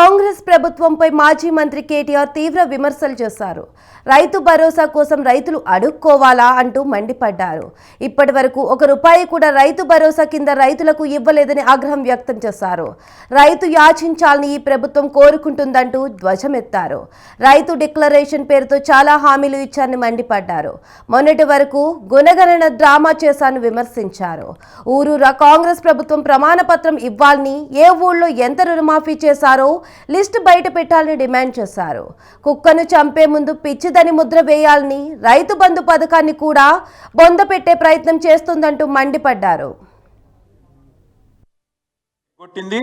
కాంగ్రెస్ ప్రభుత్వంపై మాజీ మంత్రి కేటీఆర్ తీవ్ర విమర్శలు చేశారు. రైతు భరోసా కోసం రైతులు అడుక్కోవాలా అంటూ మండిపడ్డారు. ఇప్పటి వరకు ఒక రూపాయి కూడా రైతు భరోసా కింద రైతులకు ఇవ్వలేదని ఆగ్రహం వ్యక్తం చేశారు. రైతు యాచించాలని ఈ ప్రభుత్వం కోరుకుంటుందంటూ ధ్వజమెత్తారు. రైతు డిక్లరేషన్ పేరుతో చాలా హామీలు ఇచ్చారని మండిపడ్డారు. మొన్నటి వరకు గుణగణన డ్రామా చేశారని విమర్శించారు. ఊరూరా కాంగ్రెస్ ప్రభుత్వం ప్రమాణపత్రం ఇవ్వాలని ఏ ఊళ్ళో ఎంత రుణమాఫీ చేశారో లిస్టు బయట పెట్టాలని డిమాండ్ చేశారు. కుక్కను చంపే ముందు పిచ్చిదని ముద్ర వేయాలని రైతు బంధు పథకాన్ని కూడా బొంద పెట్టే ప్రయత్నం చేస్తుందంటూ మండిపడ్డారు. కొట్టింది.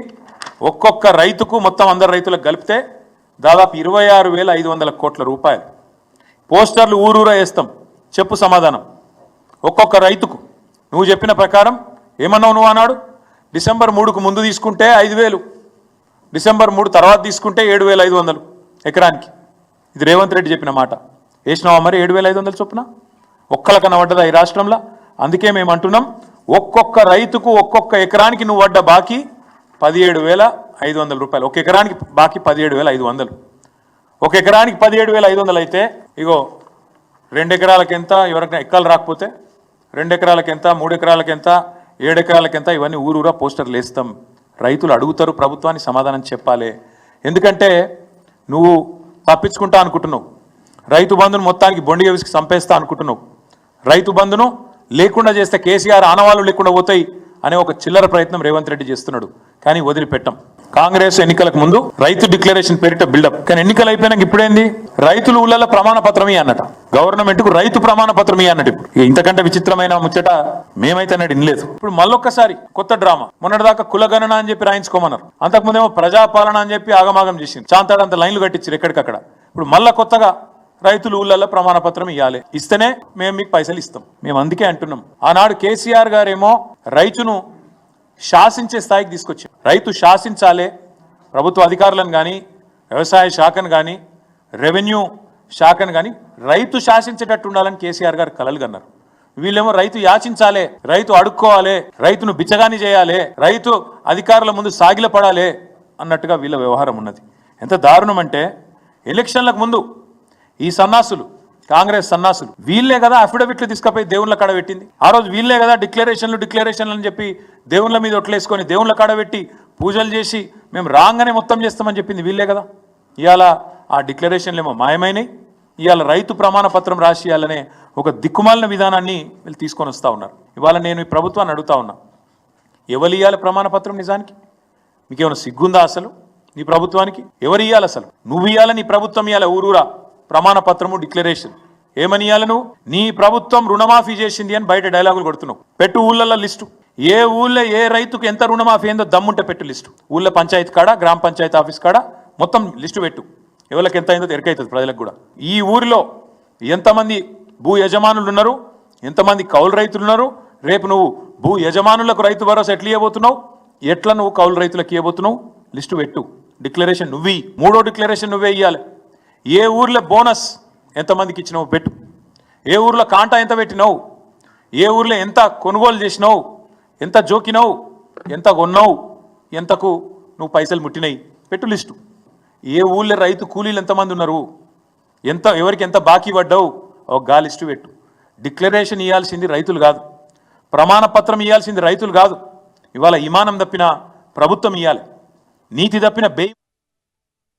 ఒక్కొక్క రైతుకు మొత్తం అందరు రైతులకు కలిపితే దాదాపు ఇరవై ఆరు వేల ఐదు వందల కోట్ల రూపాయలు. పోస్టర్లు ఊరూరా వేస్తాం. చెప్పు సమాధానం. ఒక్కొక్క రైతుకు. నువ్వు చెప్పిన ప్రకారం ఏమన్నావు నువ్వు అన్నాడు డిసెంబర్ మూడుకు ముందు తీసుకుంటే ఐదు వేలు. డిసెంబర్ మూడు తర్వాత తీసుకుంటే ఏడు వేల ఐదు వందలు ఎకరానికి. ఇది రేవంత్ రెడ్డి చెప్పిన మాట. వేసినావా మరి ఏడు వేల ఐదు వందలు చొప్పున? ఒక్కల కనబడ్డదా ఈ రాష్ట్రంలో? అందుకే మేము అంటున్నాం ఒక్కొక్క రైతుకు ఒక్కొక్క ఎకరానికి నువ్వు పడ్డ బాకీ పదిహేడు వేల ఐదు వందల రూపాయలు. ఒక ఎకరానికి బాకీ పదిహేడు వేల ఐదు వందలు. ఒక ఎకరానికి పదిహేడు వేల ఐదు వందలు అయితే ఇగో రెండు ఎకరాలకు ఎంత ఎవరికైనా ఎక్కలు రాకపోతే రెండు ఎకరాలకు ఎంత మూడు ఎకరాలకు ఎంత ఏడు ఎకరాలకు ఎంత ఇవన్నీ ఊరూరా పోస్టర్లు వేస్తాం. రైతులు అడుగుతారు ప్రభుత్వానికి సమాధానం చెప్పాలి. ఎందుకంటే నువ్వు తప్పించుకుంటా అనుకుంటున్నావు. రైతు బంధును మొత్తానికి బొండిగా విసికి చంపేస్తా అనుకుంటున్నావు. రైతు బంధును లేకుండా చేస్తే కేసీఆర్ ఆనవాళ్ళు లేకుండా పోతాయి అనే ఒక చిల్లర ప్రయత్నం రేవంత్ రెడ్డి చేస్తున్నాడు. కానీ వదిలిపెట్టం. కాంగ్రెస్ ఎన్నికలకు ముందు రైతు డిక్లరేషన్ పేరిట బిల్డప్. కానీ ఎన్నికలు అయిపోయినాక ఇప్పుడేంది? రైతులు ఊళ్ళలో ప్రమాణ పత్రమే అన్నట. గవర్నమెంట్కు రైతు ప్రమాణ పత్రమే అన్నట్టు ఇప్పుడు. ఇంతకంటే విచిత్రమైన ముచ్చట మేమైతే అన్నట్టు ఇనలేదు ఇప్పుడు మళ్ళొక్కసారి కొత్త డ్రామా. మొన్నటిదాకా కులగణన అని చెప్పి రాయించుకోమన్నారు. అంతకుముందేమో ప్రజాపాలన అని చెప్పి ఆగమాగం చేసింది చాంతాడంత లైన్లు కట్టించారు ఎక్కడికక్కడ. ఇప్పుడు మళ్ళా కొత్తగా రైతులు ఊళ్ళల్లో ప్రమాణ పత్రం ఇవ్వాలి ఇస్తేనే మేము మీకు పైసలు ఇస్తాం. మేము అందుకే అంటున్నాం. ఆనాడు కేసీఆర్ గారేమో రైతును శాసించే స్థాయికి తీసుకొచ్చాం రైతు శాసించాలే ప్రభుత్వ అధికారులను కానీ వ్యవసాయ శాఖను కానీ రెవెన్యూ శాఖను కానీ రైతు శాసించేటట్టు ఉండాలని కేసీఆర్ గారు కలలు కన్నారు. వీళ్ళేమో రైతు యాచించాలే రైతు అడుక్కోవాలి రైతును బిచ్చగాని చేయాలి రైతు అధికారుల ముందు సాగిల పడాలి అన్నట్టుగా వీళ్ళ వ్యవహారం ఉన్నది. ఎంత దారుణం అంటే ఎలక్షన్లకు ముందు ఈ సన్నాసులు కాంగ్రెస్ సన్నాసులు. వీళ్ళే కదా అఫిడవిట్లు తీసుకుపోయి దేవుళ్ళ కాడ పెట్టింది. ఆ రోజు వీళ్ళే కదా డిక్లరేషన్లు డిక్లరేషన్లు అని చెప్పి దేవుళ్ళ మీద ఒట్లేసుకొని దేవుళ్ళ కాడ పెట్టి పూజలు చేసి మేము రాగానే మొత్తం చేస్తామని చెప్పింది వీళ్ళే కదా. ఇవాళ ఆ డిక్లరేషన్లు ఏమో మాయమైనాయి. ఇవాళ రైతు ప్రమాణ పత్రం రాసియాలనే ఒక దిక్కుమాలిన విధానాన్ని వీళ్ళు తీసుకొని వస్తూ ఉన్నారు. ఇవాళ నేను ఈ ప్రభుత్వాన్ని అడుగుతా ఉన్నా. ఎవరు ఇవ్వాలి ప్రమాణ పత్రం నిజానికి? మీకేమైనా సిగ్గుందా అసలు? నీ ప్రభుత్వానికి? ఎవరు ఇవ్వాలి అసలు? నువ్వు ఇవ్వాలి నీ ప్రభుత్వం ఇవ్వాలి ఊరూరా? ప్రమాణ పత్రము డిక్లరేషన్. ఏమనియాలను? నువ్వు నీ ప్రభుత్వం రుణమాఫీ చేసింది అని బయట డైలాగులు కొడుతున్నావు. పెట్టు ఊళ్ళల్లో లిస్టు. ఏ ఊళ్ళో ఏ రైతుకు ఎంత రుణమాఫీ ఏందో దమ్ముంటే పెట్టు లిస్టు. ఊళ్ళో పంచాయతీ కాడ గ్రామ పంచాయతీ ఆఫీస్ కాడ మొత్తం లిస్టు పెట్టు. ఎవరికి ఎంత అయిందో ఎరకైతుంది ప్రజలకు కూడా. ఈ ఊరిలో ఎంతమంది భూ యజమానులు ఉన్నారు? ఎంతమంది కౌలు రైతులు ఉన్నారు? రేపు నువ్వు భూ యజమానులకు రైతు భరోసా ఎట్లా ఇవ్వబోతున్నావు ఎట్లా నువ్వు కౌలు రైతులకు ఇవ్వబోతున్నావు లిస్టు పెట్టు. డిక్లరేషన్ నువ్వు మూడో డిక్లరేషన్ నువ్వే ఇవ్వాలి ఏ ఊర్లో బోనస్ ఎంతమందికి ఇచ్చినావు పెట్టు. ఏ ఊర్లో కాంటా ఎంత పెట్టినావు. ఏ ఊర్లో ఎంత కొనుగోలు చేసినావు. ఎంత జోకినావు. ఎంత కొన్నావు. ఎంతకు నువ్వు పైసలు ముట్టినాయి. పెట్టు లిస్టు. ఏ ఊళ్ళో రైతు కూలీలు ఎంతమంది ఉన్నారు. ఎంత ఎవరికి ఎంత బాకీ పడ్డావు. ఒక గా లిస్టు పెట్టు. డిక్లరేషన్ ఇవ్వాల్సింది రైతులు కాదు. ప్రమాణ పత్రం ఇవ్వాల్సింది రైతులు కాదు. ఇవాళ ఇమానం తప్పిన ప్రభుత్వం ఇవ్వాలి నీతి తప్పిన బెయి